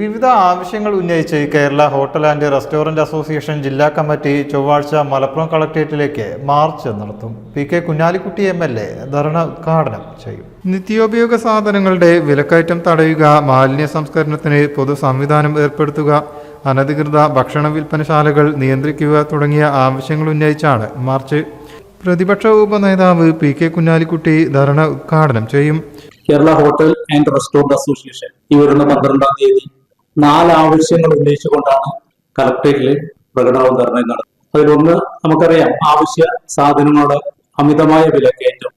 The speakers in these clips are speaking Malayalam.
വിവിധ ആവശ്യങ്ങൾ ഉന്നയിച്ച് Kerala hotel and restaurant association ജില്ലാ കമ്മിറ്റി ചൊവ്വാഴ്ച മലപ്പുറം കളക്ട്രേറ്റിലേക്ക് മാർച്ച് നടത്തും. P K Kunhalikutty M L A dharna ഉദ്ഘാടനം ചെയ്യും. നിത്യോപയോഗ സാധനങ്ങളുടെ വിലക്കയറ്റം തടയുക മാലിന്യ സംസ്കരണത്തിന് പൊതു സംവിധാനം ഏർപ്പെടുത്തുക അനധികൃത ഭക്ഷണ വിൽപ്പനശാലകൾ നിയന്ത്രിക്കുക തുടങ്ങിയ ആവശ്യങ്ങൾ ഉന്നയിച്ചാണ് മാർച്ച്. പ്രതിപക്ഷ ഉപനേതാവ് പി കെ കുഞ്ഞാലിക്കുട്ടി ധർണ ഉദ്ഘാടനം ചെയ്യും. Kerala hotel and restaurant association ഈ വരുന്ന പന്ത്രണ്ടാം തീയതി നാല് ആവശ്യങ്ങൾ ഉന്നയിച്ചുകൊണ്ടാണ് കളക്ടറേറ്റിൽ പ്രകടനവും ധർണയും നടത്തുന്നത്. അതിലൊന്ന് നമുക്കറിയാം ആവശ്യ സാധനങ്ങളുടെ അമിതമായ വിലക്കയറ്റം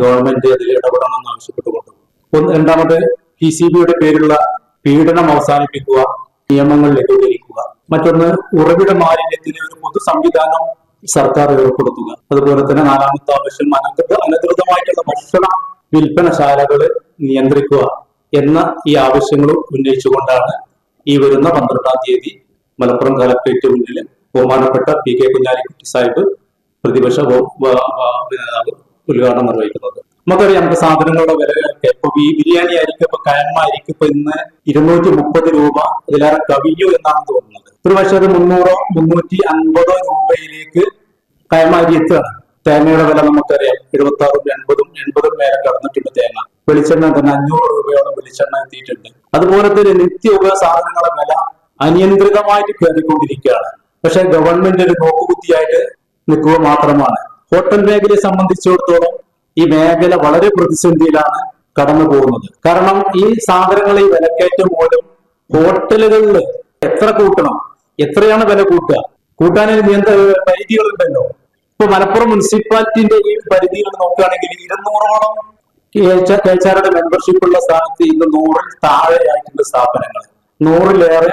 ഗവൺമെന്റ് അതിൽ ഇടപെടണമെന്ന് ആവശ്യപ്പെട്ടുകൊണ്ട്. ഒന്ന് രണ്ടാമത് പി സി ബിയുടെ പേരിലുള്ള പീഡനം അവസാനിപ്പിക്കുക നിയമങ്ങൾ ലഘൂകരിക്കുക. മറ്റൊന്ന് ഉറവിട മാലിന്യത്തിന് ഒരു പൊതു സംവിധാനം സർക്കാർ ഏർപ്പെടുത്തുക അതുപോലെ തന്നെ നാലാമത്തെ ആവശ്യം അനധികൃത അനധികൃതമായിട്ടുള്ള ഭക്ഷണ വിൽപ്പനശാലകൾ നിയന്ത്രിക്കുക എന്ന ഈ ആവശ്യങ്ങളും ഉന്നയിച്ചുകൊണ്ടാണ് ഈ വരുന്ന പന്ത്രണ്ടാം തീയതി മലപ്പുറം കലക്ട്രേറ്റ് മുന്നിൽ ബഹുമാനപ്പെട്ട പി കെ കുഞ്ഞാലിക്കുട്ടി സാഹിബ് പ്രതിപക്ഷ നേതാവ് ഉദ്ഘാടനം നിർവഹിക്കുന്നത്. നമുക്കറിയാം നമുക്ക് സാധനങ്ങളുടെ വിലകളൊക്കെ ഇപ്പൊ ഈ ബിരിയാണി ആയിരിക്കും ഇപ്പൊ കയമ്മ ആയിരിക്കും ഇപ്പൊ ഇന്ന് ഇരുന്നൂറ്റി മുപ്പത് രൂപ ഇതിലേറെ കവിഞ്ഞു എന്നാണ് തോന്നുന്നത്. ഒരു പക്ഷേ അത് മുന്നൂറോ മുന്നൂറ്റി അൻപതോ രൂപയിലേക്ക് കയമാരി എത്തുകയാണ്. തേങ്ങയുടെ വില നമുക്കറിയാം എഴുപത്തി ആറും എൺപതും എൺപതും മേലെ കടന്നിട്ടുണ്ട് തേങ്ങ. വെളിച്ചെണ്ണ തന്നെ അഞ്ഞൂറ് രൂപയോളം വെളിച്ചെണ്ണ എത്തിയിട്ടുണ്ട്. അതുപോലെ തന്നെ നിത്യോപയോഗ സാധനങ്ങളുടെ വില അനിയന്ത്രിതമായിട്ട് കയറിക്കൊണ്ടിരിക്കുകയാണ്. പക്ഷെ ഗവൺമെന്റ് ഒരു നോക്കുകുത്തിയായിട്ട് നിൽക്കുക മാത്രമാണ്. ഹോട്ടൽ മേഖലയെ സംബന്ധിച്ചിടത്തോളം ഈ മേഖല വളരെ പ്രതിസന്ധിയിലാണ് കടന്നു പോകുന്നത്. കാരണം ഈ സാധനങ്ങൾ ഈ വിലക്കയറ്റം മൂലം ഹോട്ടലുകളിൽ എത്ര കൂട്ടണം? എത്രയാണ് വില കൂട്ടുക? കൂട്ടാനൊരു നിയന്ത്ര പരിധികളുണ്ടല്ലോ? ഇപ്പൊ മലപ്പുറം മുനിസിപ്പാലിറ്റിന്റെ ഈ പരിധികൾ നോക്കുകയാണെങ്കിൽ ഇരുന്നൂറോളം മെമ്പർഷിപ്പ് ഉള്ള സ്ഥാനത്ത് ഇന്ന് നൂറിൽ താഴെയായിട്ടുള്ള സ്ഥാപനങ്ങൾ നൂറിലേറെ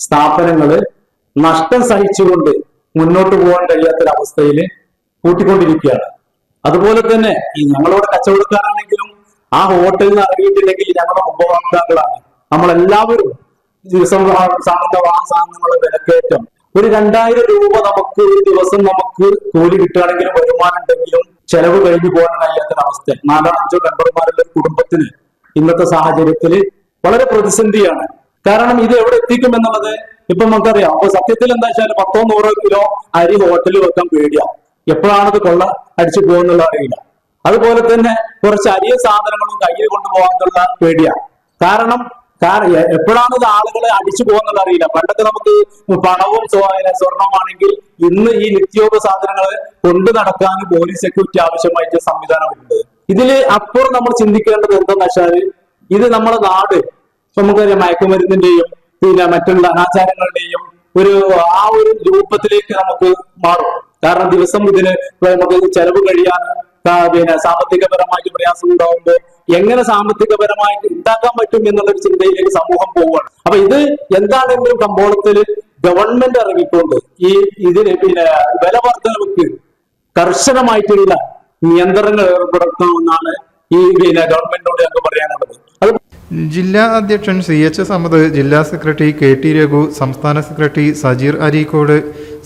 സ്ഥാപനങ്ങൾ നഷ്ടം സഹിച്ചുകൊണ്ട് മുന്നോട്ട് പോകാൻ കഴിയാത്തൊരവസ്ഥയിൽ കൂട്ടിക്കൊണ്ടിരിക്കുകയാണ്. അതുപോലെ തന്നെ ഈ ഞങ്ങളോട് കച്ചവടക്കാരാണെങ്കിലും ആ ഹോട്ടലിൽ നിന്ന് ഇറങ്ങിയിട്ടുണ്ടെങ്കിൽ ഞങ്ങളുടെ ഉപഭോക്താക്കളാണ്. നമ്മളെല്ലാവരും ദിവസം സാധന ആ സാധനങ്ങളുടെ വിലക്കയറ്റം. ഒരു രണ്ടായിരം രൂപ നമുക്ക് ഒരു ദിവസം നമുക്ക് കൂലി കിട്ടുകയാണെങ്കിലും വരുമാനം ഉണ്ടെങ്കിലും ചെലവ് കഴിഞ്ഞു പോകാൻ കഴിയാത്തൊരവസ്ഥ. നാലോ അഞ്ചോ മെമ്പർമാരുടെ കുടുംബത്തിന് ഇന്നത്തെ സാഹചര്യത്തിൽ വളരെ പ്രതിസന്ധിയാണ്. കാരണം ഇത് എവിടെ എത്തിക്കും എന്നുള്ളത് ഇപ്പൊ നമുക്കറിയാം. അപ്പൊ സത്യത്തിൽ എന്താ വെച്ചാൽ പത്തോ നൂറോ കിലോ അരി ഹോട്ടലിൽ വെക്കാൻ പേടിയാ. എപ്പോഴാണത് കൊള്ള അടിച്ചു പോകുന്നുള്ള അറിയില്ല. അതുപോലെ തന്നെ കുറച്ച് അരിയ സാധനങ്ങളും കയ്യിൽ കൊണ്ടുപോകാനുള്ള പേടിയാ. കാരണം കാരണം എപ്പോഴാണ് ഇത് ആളുകളെ അടിച്ചു പോകുന്നത് അറിയില്ല. പണ്ടൊക്കെ നമുക്ക് പണവും സ്വർണമാണെങ്കിൽ ഇന്ന് ഈ നിത്യോപ സാധനങ്ങൾ കൊണ്ടു നടക്കാൻ പോലീസ് സെക്യൂരിറ്റി ആവശ്യമായിട്ട് സംവിധാനമുണ്ട്. ഇതിൽ അപ്പുറം നമ്മൾ ചിന്തിക്കേണ്ടത് എന്താണെന്ന് വെച്ചാൽ ഇത് നമ്മുടെ നാട്. നമുക്കറിയാം മയക്കുമരുന്നിന്റെയും പിന്നെ മറ്റുള്ള അനാചാരങ്ങളുടെയും ഒരു ആ ഒരു രൂപത്തിലേക്ക് നമുക്ക് മാറും. കാരണം ദിവസം ഇതിന് നമുക്ക് ചെലവ് കഴിയാൻ പിന്നെ സാമ്പത്തികപരമായിട്ട് പ്രയാസം ഉണ്ടാവുമ്പോൾ എങ്ങനെ സാമ്പത്തികപരമായിട്ട് ഉണ്ടാക്കാൻ പറ്റും എന്നുള്ളൊരു ചിന്തയിലേക്ക് സമൂഹം പോവുകയാണ്. അപ്പൊ ഇത് എന്താണെങ്കിലും കമ്പോളത്തിൽ ഗവൺമെന്റ് ഇറങ്ങിക്കൊണ്ട് ഈ ഇതിന് പിന്നെ വില വർധനവർക്ക് കർശനമായിട്ടുള്ള നിയന്ത്രണങ്ങൾ ഏർപ്പെടുത്തണമെന്നാണ് ഈ പിന്നെ ഗവൺമെന്റിനോട് ഞങ്ങൾക്ക് പറയാനുള്ളത്. അത് ജില്ലാ അധ്യക്ഷൻ സി എച്ച് സമദ് ജില്ലാ സെക്രട്ടറി കെ ടി രഘു സംസ്ഥാന സെക്രട്ടറി സജീർ അരീക്കോട്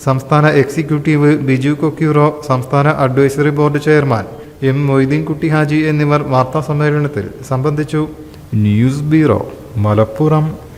സംസ്ഥാന എക്സിക്യൂട്ടീവ് ബിജു കൊക്യൂറോ സംസ്ഥാന advisory board chairman M Moideen Kutty Haji എന്നിവർ വാർത്താ സമ്മേളനത്തിൽ സംബന്ധിച്ചു. News bureau Malappuram.